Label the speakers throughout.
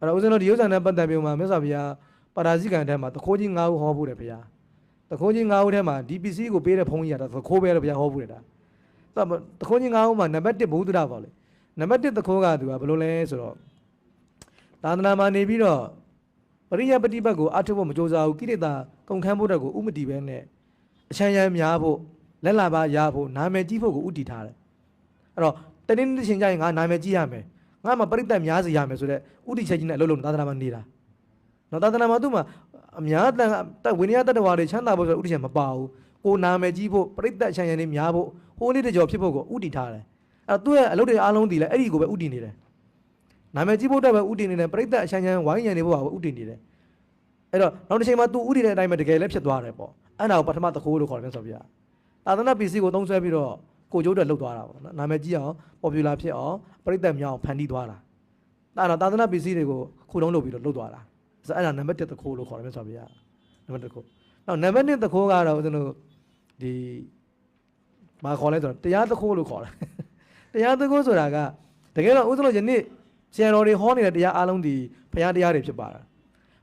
Speaker 1: အဲ့တော့ဦးဇင်းတို့ဒီဥစ္စာနဲ့ပတ်သက်ပြီးမှမြတ်စွာဘုရားပါရာဇိကံထဲမှာတခိုးကြီး၅ဦးဟောဖို့တယ်ဘုရားတခိုးကြီး၅ဦးထဲမှာဒီပစ္စည်းကိုပေးတဲ့ဘုန်းကြီးကတခိုးပဲလို့ဘုရားဟောဖို့တယ်ဒါတခိုးကြီး၅ဦးမှာနံပါတ်1ဘုဒ္ဓတာပါလေနံပါတ်1တခိုးကသူကဘယ်လိုလဲဆိုတော့သာသနာမှာနေပြီးတော့ပရိယပฏิပတ်ကိုအထုဖို့မကြိုးစားဘူးကိလေသာကုန်ခန်းဖို့တဲ့ကိုဥမတီပဲနဲ့အချမ်းရမ်းများဖို့လက်လာပါရဖို့နာမည်ကြီးဖို့ကိုဥတီထားတယ်အဲ့တော့တနေ့နေ့ချင်းကျရင်ငါနာမည်ကြီးရမယ် ငါမှပရိသတ်များစီရမယ်ဆိုတော့ဥတီချက်ကြီးနဲ့အလုပ်လုပ်သာသနာမှာနေတာနော်သာသနာမှာသူ့မှာအများတန်တက်ဝိနည်းတတ္တဝါတွေချမ်းသာဖို့ဆိုဥတီချက်မပါဘူးကိုနာမည်ကြီးဖို့ပရိသတ်ချမ်းရမ်းနေများဖို့ဟိုနေ့တကြောဖြစ်ဖို့ကိုဥတီထားတယ်အဲ့တော့သူ့ရဲ့အလုပ်တွေအားလုံးတည်လဲအဲ့ဒီကိုပဲဥတီနေတယ်နာမည်ကြီးဖို့တက်ပဲဥတီနေတယ်ပရိသတ်အချမ်းချမ်းဝိုင်းရံနေဖို့ကဥတီနေတယ်အဲ့တော့နောက်တစ်ချိန်မှာသူဥတီတဲ့အတိုင်းပဲတကယ်လည်းဖြစ်သွားတယ်ပေါ့အဲ့ဒါကိုပထမတခိုးလို့ခေါ်တယ်ဆိုပြသာသနာပစ္စည်းကိုသုံးဆွဲပြီးတော့ ကိုကျိုးတွေလှုပ်သွားတာပေါ့နော်နာမည်ကြီးအောင် popular ဖြစ်အောင်ပရိသတ်များအောင်ဖန်တီးသွားတာအဲ့တော့သာသနာပစ္စည်းတွေကိုခုလုံးလုပ်ပြီးတော့လှုပ်သွားတာဆိုအဲ့ဒါနံပါတ်1တခိုးလို့ခေါ်တယ်ဆိုပြနံပါတ်1ခိုးနောက်နံပါတ်2တခိုးကတော့ဦးဇင်းတို့ဒီမာခေါ်လဲဆိုတော့တရားတခိုးလို့ခေါ်တယ်တရားတခိုးဆိုတာကတကယ်တော့ဦးဇင်းတို့ယနေ့ဆရာတော်တွေဟောနေတဲ့တရားအလုံးဒီဘုရားတရားတွေဖြစ်ပါတာ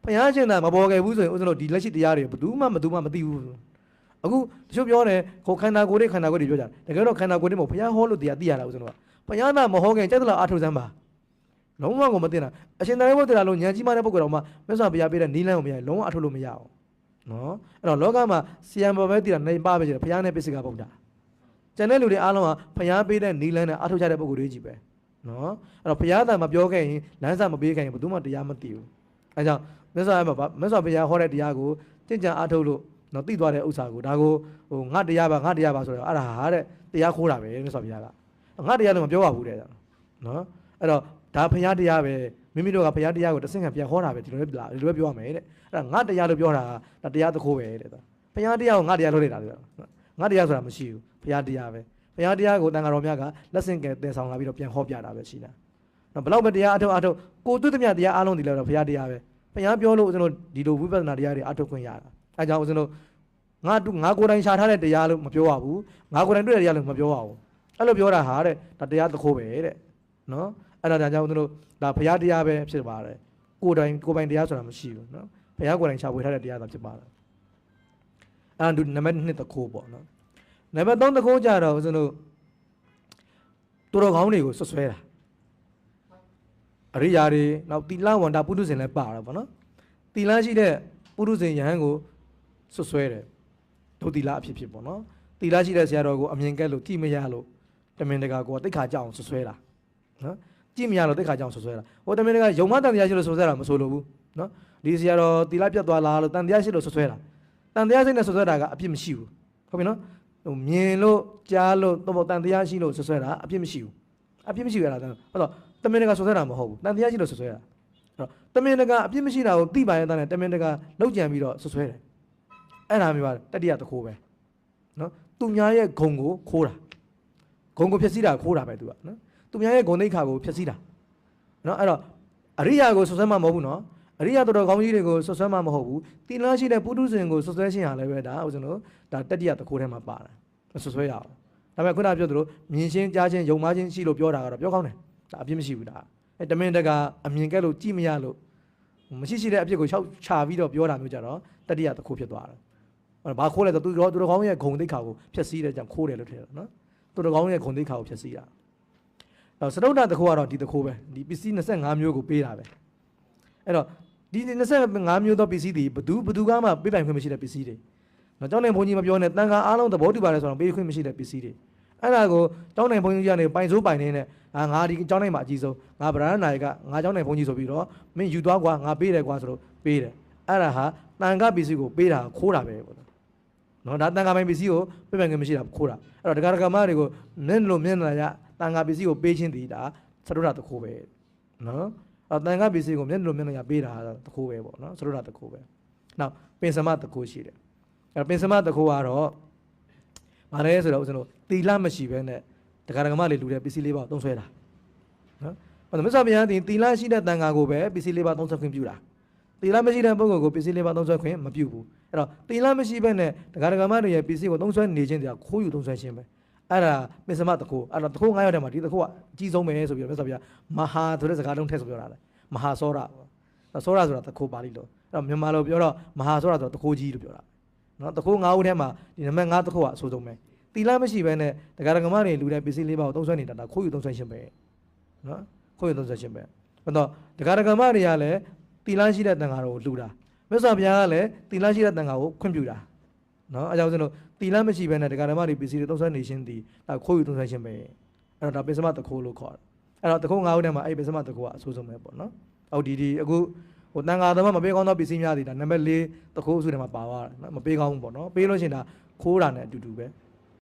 Speaker 1: ဘုရားရှင်သာမပေါ်ခဲ့ဘူးဆိုရင်ဦးဇင်းတို့ဒီလက်ရှိတရားတွေဘယ်သူမှမသူမှမသိဘူး အခုတချို့ပြောတယ်ကိုခန္ဓာကိုယ်တွေခန္ဓာကိုယ်တွေပြောကြတယ်တကယ်တော့ခန္ဓာကိုယ်တွေမဟုတ်ဘုရားဟောလို့တရားသိရတာဦးဇင်းတို့ကဘုရားသာမဟောခင်ကြက်တလားအာထုစမ်းပါလုံးဝကိုမသိတာအရှင်သာရိပုတ္တရာလုံးဉာဏ်ကြီးမှတဲ့ပုဂ္ဂိုလ်တော်မှာမြတ်စွာဘုရားပေးတဲ့နီးလန်းကိုမရရင်လုံးဝအထုလို့မရအောင်နော်အဲ့တော့လောကမှာဆီယံဘောပဲသိတာနေပါပဲရှိတယ်ဘုရားနဲ့ပစ္စည်းကဗုဒ္ဓကျန်တဲ့လူတွေအားလုံးကဘုရားပေးတဲ့နီးလန်းနဲ့အထုချတဲ့ပုဂ္ဂိုလ်တွေကြီးပဲနော်အဲ့တော့ဘုရားသာမပြောခဲ့ရင်လမ်းစာမပေးခဲ့ရင်ဘယ်သူမှတရားမသိဘူးအဲကြောင့်မြတ်စွာဘုရားမြတ်စွာဘုရားဟောတဲ့တရားကိုတင့်ကြံအထုလို့ နော်သိသွားတဲ့ဥစ္စာကိုဒါကိုဟိုငါတရားပါငါတရားပါဆိုတော့အဲ့ဒါဟာတဲ့တရားခိုးတာပဲမြတ်စွာဘုရားကငါတရားလည်းမပြောပါဘူးတဲ့နော်အဲ့တော့ဒါဘုရားတရားပဲမိမိတို့ကဘုရားတရားကိုတစ်ဆင့်ခံပြန်ဟောတာပဲဒီလိုပဲဒီလိုပဲပြောရမယ်တဲ့အဲ့ဒါငါတရားလို့ပြောတာဒါတရားသခိုးပဲတဲ့ဘုရားတရားကိုငါတရားလို့နေတာလေငါတရားဆိုတာမရှိဘူးဘုရားတရားပဲဘုရားတရားကိုတန်ဃာတော်များကလက်ဆင့်ကဲတင်ဆောင်လာပြီးတော့ပြန်ဟောပြတာပဲရှိတာနော်ဘလောက်ပဲတရားအထုတ်အထုတ်ကိုတွေ့သမျှတရားအားလုံးဒီလည်းတော့ဘုရားတရားပဲဘုရားပြောလို့ဦးဇင်းတို့ဒီလိုဝိပဿနာတရားတွေအထုတ်ခွင့်ရတာ အဲကြောင့်ဦးဇင်းတို့ငါတူငါကိုယ်တိုင်ရှာထားတဲ့တရားလို့မပြောရဘူးငါကိုယ်တိုင်တွေ့တဲ့တရားလို့မပြောရဘူးအဲ့လိုပြောတာဟာတဲ့ဒါတရားသခိုးပဲတဲ့နော်အဲ့ဒါကြောင့်ဦးဇင်းတို့ဒါဘုရားတရားပဲဖြစ်ပါတယ်ကိုယ်တိုင်ကိုယ်ပိုင်တရားဆိုတာမရှိဘူးနော်ဘုရားကိုယ်တိုင်ရှာဖွေထားတဲ့တရားသာဖြစ်ပါတယ်အဲ့ဒါနံပါတ်1တခိုးပေါ့နော်နံပါတ်3တခိုးကြတော့ဦးဇင်းတို့သူတော်ကောင်းတွေကိုဆွဆွဲတာအရိယာတွေနောက်တိလဝန္တာပုထုဇဉ်လည်းပါတာပေါ့နော်တိလရှိတဲ့ပုထုဇဉ်ယဟန်ကို ဆွဆွဲတယ်ဒုတိလအဖြစ်ဖြစ်ပေါ့နော်တိလရှိတဲ့ဆရာတော်ကိုအမြင်ကဲလို့ကြည့်မရလို့တမင်တကာကိုတိတ်ခါကြောက်အောင်ဆွဆွဲတာနော်ကြည့်မရလို့တိတ်ခါကြောက်အောင်ဆွဆွဲတာဟိုတမင်တကာယုံမတန်တရားရှိလို့ဆွဆွဲတာမဆိုလိုဘူးနော်ဒီဆရာတော်တိလပြတ်သွားလားလို့တန်တရားရှိလို့ဆွဆွဲတာတန်တရားစိတ်နဲ့ဆွဆွဲတာကအပြစ်မရှိဘူးဟုတ်ပြီနော်ဟိုမြင်လို့ကြားလို့တော့တန်တရားရှိလို့ဆွဆွဲတာအပြစ်မရှိဘူးအပြစ်မရှိရတာဟုတ်တော့တမင်တကာဆွဆွဲတာမဟုတ်ဘူးတန်တရားရှိလို့ဆွဆွဲတာအဲ့တော့တမင်တကာအပြစ်မရှိတာကိုသိပါရဲ့တန်းနဲ့တမင်တကာလောက်ကြံပြီးတော့ဆွဆွဲတယ် အဲ့ဒါမျိုးပါတတိယတခိုးပဲနော်သူများရဲ့ဂုံကိုခိုးတာဂုံကိုဖျက်ဆီးတာခိုးတာပဲသူကနော်သူများရဲ့ဂုံသိက္ခာကိုဖျက်ဆီးတာနော်အဲ့တော့အရိယာကိုဆွဆွဲမှမဟုတ်ဘူးနော်အရိယာတော်တော်ကောင်းကြီးတွေကိုဆွဆွဲမှမဟုတ်ဘူးတိလန်းရှိတဲ့ပုထုဇဉ်ကိုဆွဆွဲခြင်းဟာလည်းပဲဒါဥစဉ်တို့ဒါတတိယတခိုးထဲမှာပါတယ်ဆွဆွဲရအောင်ဒါပေမဲ့ခုနပြောသလိုမြင်ချင်းကြားချင်းယုံမှချင်းရှိလို့ပြောတာကတော့ပြောကောင်းတယ်ဒါအပြစ်မရှိဘူးဒါအဲတမင်တကာအမြင်ကဲလို့ကြည့်မရလို့မရှိရှိတဲ့အပြစ်ကိုရှောက်ချပြီးတော့ပြောတာမျိုးကြတော့တတိယတခိုးဖြစ်သွားတယ် ဘာခိုးလဲဆိုသူတော်သူတော်ကောင်းရဲ့ဂုံသိက္ခာကိုဖျက်ဆီးတဲ့ကြောင့်ခိုးတယ်လို့ထင်တယ်နော်သူတော်ကောင်းရဲ့ဂုံသိက္ခာကိုဖျက်ဆီးတာတော့စတုဒ္ဒတခိုးကတော့ဒီတခိုးပဲဒီပစ္စည်း25မျိုးကိုပေးတာပဲအဲ့တော့ဒီ25မျိုးသောပစ္စည်းတွေဘသူဘသူကမှပေးပိုင်ခွင့်မရှိတဲ့ပစ္စည်းတွေနော်ကျောင်းနိုင်ဘုန်းကြီးမပြောနဲ့တန်ခါအားလုံးသဘောတူပါတယ်ဆိုတော့ပေးခွင့်မရှိတဲ့ပစ္စည်းတွေအဲ့ဒါကိုကျောင်းနိုင်ဘုန်းကြီးကနေပိုင်စိုးပိုင်နေတဲ့အာငါဒီကျောင်းနိုင်မှာအကြီးဆုံးငါဗရဏနာယကငါကျောင်းနိုင်ဘုန်းကြီးဆိုပြီးတော့မင်းယူသွားကွာငါပေးတယ်ကွာဆိုတော့ပေးတယ်အဲ့ဒါဟာတန်ခါပစ္စည်းကိုပေးတာခိုးတာပဲပေါ့ နော်ဒါတန်ခါပိုင်ပစ္စည်းကိုပေးပိုင်ခွင့်မရှိတာခိုးတာအဲ့တော့ဒကာဒကာမတွေကိုနင်းလို့မြင်လာရတန်ခါပစ္စည်းကိုပေးခြင်းတည်တာသရုဒ္ဓတခိုးပဲနော်အတန်ခါပစ္စည်းကိုမျက်နှာလိုမျက်နှာရပေးတာတခိုးပဲပေါ့နော်သရုဒ္ဓတခိုးပဲနောက်ပင်စမတခိုးရှိတယ်အဲ့ပင်စမတခိုးကတော့မလဲဆိုတော့ဦးဇင်းတို့တီလမရှိဘဲနဲ့ဒကာဒကာမလေးလူတဲ့ပစ္စည်းလေးပါသုံးဆွဲတာနော်ဘာလို့မြတ်စွာဘုရားတင်တီလရှိတဲ့တန်ခါကိုပဲပစ္စည်းလေးပါသုံးဆွဲခွင့်ပြုတာ တီလမရှိတဲ့ပုဂ္ဂိုလ်ကိုပစ္စည်းလေးပါသုံးဆွဲခွင့်မပြုဘူးအဲ့တော့တီလမရှိဘဲနဲ့ဒကာဒကာမတွေရဲ့ပစ္စည်းကိုသုံးဆွဲနေခြင်းတရားခိုးယူသုံးဆွဲခြင်းပဲအဲ့ဒါပင်စမတခိုးအဲ့တော့တခိုး9ရောက်တဲ့မှာဒီတခိုးကအကြီးဆုံးပဲဆိုပြီးတော့မြတ်စွာဘုရားမဟာဆိုတဲ့စကားလုံးထည့်ဆိုပြောတာလေမဟာစောရပေါ့စောရဆိုတာတခိုးပါဠိလို့အဲ့တော့မြန်မာလိုပြောတော့မဟာစောရဆိုတာတခိုးကြီးလို့ပြောတာနော်တခိုး၅ဦးထဲမှာဒီနံပါတ်5တခိုးကအဆိုးဆုံးပဲတီလာမရှိဘဲနဲ့ဒကာဒကမတွေလူတဲ့ပစ္စည်းလေးပါကိုသုံးဆွဲနေတာဒါခိုးယူသုံးဆွဲခြင်းပဲနော်ခိုးယူသုံးဆွဲခြင်းပဲအဲ့တော့ဒကာဒကမတွေကလည်း တီလာရှိတဲ့တန်ဃာတော်ကိုလှူတာမြတ်စွာဘုရားကလည်းတီလာရှိတဲ့တန်ဃာကိုခွင့်ပြုတာနော်အဲကြောင့်စလို့တီလာမရှိဘဲနဲ့ဒကာဒကမတွေပစ္စည်းတွေသုံးဆွဲနေခြင်းဒီဒါခိုးယူသုံးဆွဲခြင်းပဲအဲ့တော့ဒါပစ္စမတခိုးလို့ခေါ်တယ်အဲ့တော့တခိုး၅ဦးထဲမှာအဲ့ပစ္စမတခိုးကအဆိုးဆုံးပဲပေါ့နော်အော်ဒီဒီအခုဟိုတန်ဃာတော်မပေးကောင်းသောပစ္စည်းများတွေဒါနံပါတ်၄တခိုးအစုထဲမှာပါသွားတယ်နော်မပေးကောင်းဘူးပေါ့နော်ပေးလို့ရှိရင်ဒါခိုးတာနဲ့အတူတူပဲ